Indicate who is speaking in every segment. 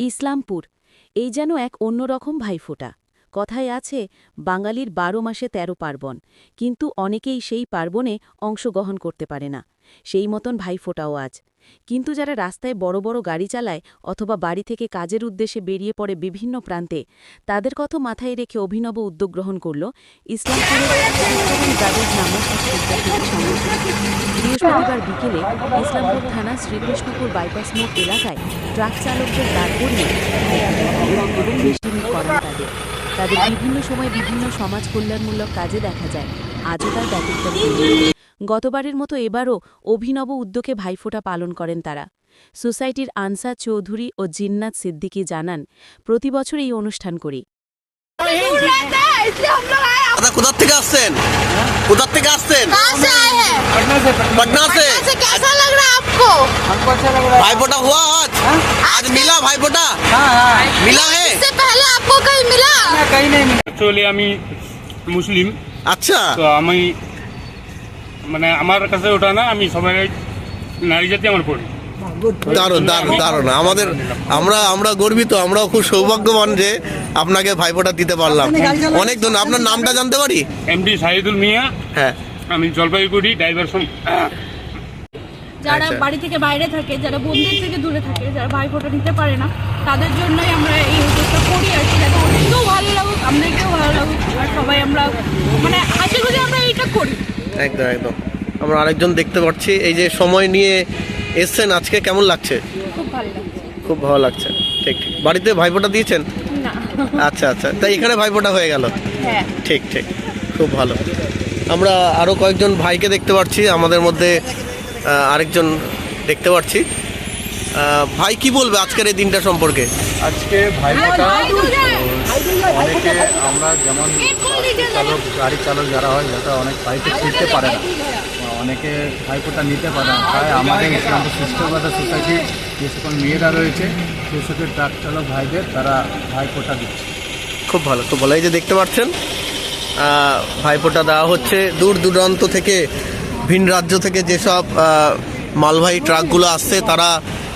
Speaker 1: ইসলামপুর এই যেন এক অন্যরকম ভাইফোঁটা। কথায় আছে, বাঙালির বারো মাসে তেরো পার্বণ। কিন্তু অনেকেই সেই পার্বণে অংশগ্রহণ করতে পারে না। সেই মতন ভাইফোঁটাও আজ। কিন্তু যারা রাস্তায় বড় বড় গাড়ি চালায় অথবা বাড়ি থেকে কাজের উদ্দেশ্যে বেরিয়ে পড়ে বিভিন্ন প্রান্তে, তাদের কথা মাথায় রেখে অভিনব উদ্যোগ গ্রহণ করল বৃহস্পতিবার বিকেলে ইসলামপুর থানা শ্রীকৃষ্ণপুর বাইপাস মোড় এলাকায় ট্রাক চালকদের দাঁড় করিয়ে তাদের বিভিন্ন সময় বিভিন্ন সমাজ কল্যাণমূলক কাজে দেখা যায়। আজও তার ব্যতিক্রম গতবারের মতো এবারও অভিনব উদ্যোগে ভাইফোঁটা পালন করেন তারা। সোসাইটির আনসা চৌধুরী ও জিন্নাত সিদ্দিকী জানান, প্রতি বছর এই অনুষ্ঠান করি।
Speaker 2: দাদা কোথার থেকে আসছেন কোথার থেকে আসছেন
Speaker 3: कहाँ से आए हैं
Speaker 2: पटना से
Speaker 3: पटना से कैसा लग रहा है आपको
Speaker 4: हमको अच्छा लग रहा है
Speaker 2: भाईफोटा हुआ आज आज मिला भाईफोटा
Speaker 4: हाँ हाँ
Speaker 2: मिला है
Speaker 3: इससे पहले आपको कहीं मिला
Speaker 4: कहीं नहीं मिला
Speaker 5: অ্যাকচুয়ালি আমি মুসলিম
Speaker 2: আচ্ছা
Speaker 5: তো আমি মানে আমার কাছে ওটা না আমি সবাই নারী জাতি আমার পড়ি
Speaker 2: দারুণ দারুণ দারুণ। আমাদের আমরা আমরা গর্বিত আমরাও খুব সৌভাগ্যবান যে আপনাকে ভাইফোঁটা দিতে পারলাম। অনেক ধন্যবাদ। আপনার নামটা জানতে পারি?
Speaker 5: এমডি শাহিদুল মিয়া।
Speaker 2: হ্যাঁ।
Speaker 5: আমি জলপাইগুড়ি ড্রাইভার
Speaker 6: যারা
Speaker 2: আচ্ছা।
Speaker 6: বাড়ি থেকে বাইরে থাকে যারা বন্ধুর থেকে দূরে থাকে যারা ভাই ফোটা নিতে পারে না তাদের জন্যই আমরা এই উদ্যোগটা করি আর কি। যাতে ওদেরকেও ভালো লাগুক আমাদেরকেও ভালো লাগুক আর সবাই আমরা মানে হাসি খুশি আমরা এইটা করি।
Speaker 2: একদম একদম। আমরা আরেকজন দেখতে পাচ্ছি। এই যে সময় নিয়ে এসছেন আজকে? কেমন লাগছে?
Speaker 6: খুব ভালো লাগছে।
Speaker 2: খুব ভালো লাগছে। ঠিক ঠিক। বাড়িতে ভাইফোঁটা দিয়েছেন? আচ্ছা আচ্ছা। তাই এখানে ভাইফোঁটা হয়ে গেল?
Speaker 6: হ্যাঁ।
Speaker 2: ঠিক ঠিক। খুব ভালো। আমরা আরও কয়েকজন ভাইকে দেখতে পাচ্ছি আমাদের মধ্যে আরেকজন দেখতে পাচ্ছি ভাই কি বলবে আজকের এই দিনটা সম্পর্কে?
Speaker 7: আজকে ভাইফোঁটা অনেকে আমরা যেমন চালক গাড়ি চালক যারা হয় যারা অনেক বাইকে ফিরতে পারে না। অনেকে ভাইফোঁটা নিতে পারে না তাই আমাদের ইসলামপুর সিস্টেমগত সোসাইটির যে সকল মেয়েরা রয়েছে সে সকল ট্রাক চালক ভাইদের তারা ভাইফোঁটা দিচ্ছে
Speaker 2: খুব ভালো খুব ভালো এই যে দেখতে পাচ্ছেন আহ, ভাইফোঁটা দেওয়া হচ্ছে দূর দূরান্ত থেকে ভিন রাজ্য থেকে যেসব আহ, মালবাহী ট্রাকগুলো আসছে তারা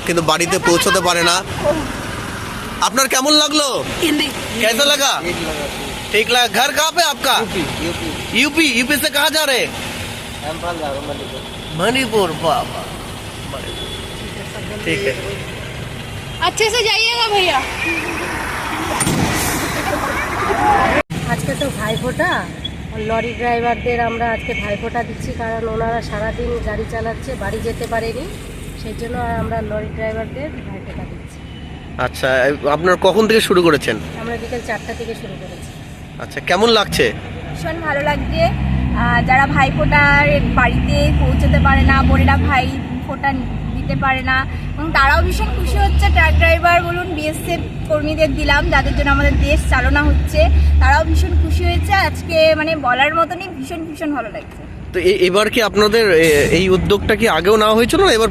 Speaker 2: কিন্তু বাড়িতে পৌঁছতে পারে না আপনার কেমন লাগলো कैसा लगा ठीक लगा घर कहाँ पे आपका यूपी यूपी से कहाँ जा रहे मणिपुर वाह वाह मणिपुर। ठीक है
Speaker 6: अच्छे से जाइएगा भैया
Speaker 8: আজকে তো ভাইফোঁটা লরি ড্রাইভারদের আমরা আজকে ভাইফোঁটা দিচ্ছি কারণ ওনারা সারাদিন গাড়ি চালাচ্ছে বাড়ি যেতে পারেনি সেই জন্য আমরা লরি ড্রাইভারদের ভাইফোঁটা দিচ্ছি
Speaker 2: আচ্ছা আপনার কখন থেকে শুরু করেছেন
Speaker 8: আমরা বিকেল চারটা থেকে শুরু করেছি
Speaker 2: আচ্ছা কেমন লাগছে
Speaker 3: ভীষণ ভালো লাগছে আহ, যারা ভাই ফোটার বাড়িতে পৌঁছতে পারে না, বোনেরা ভাই ফোটা দিতে পারে না, এবং তারাও ভীষণ খুশি হচ্ছে। ট্রাক ড্রাইভার বলুন বিএসএফ কর্মীদের দিলাম, যাদের জন্য আমাদের দেশ চালনা হচ্ছে। তারাও ভীষণ খুশি হয়েছে। আজকে মানে বলার মতনই ভীষণ ভীষণ ভালো লাগছে।
Speaker 2: তো এবার কি আপনাদের এই উদ্যোগটা কি আগেও নেওয়া হয়েছিল না, এবার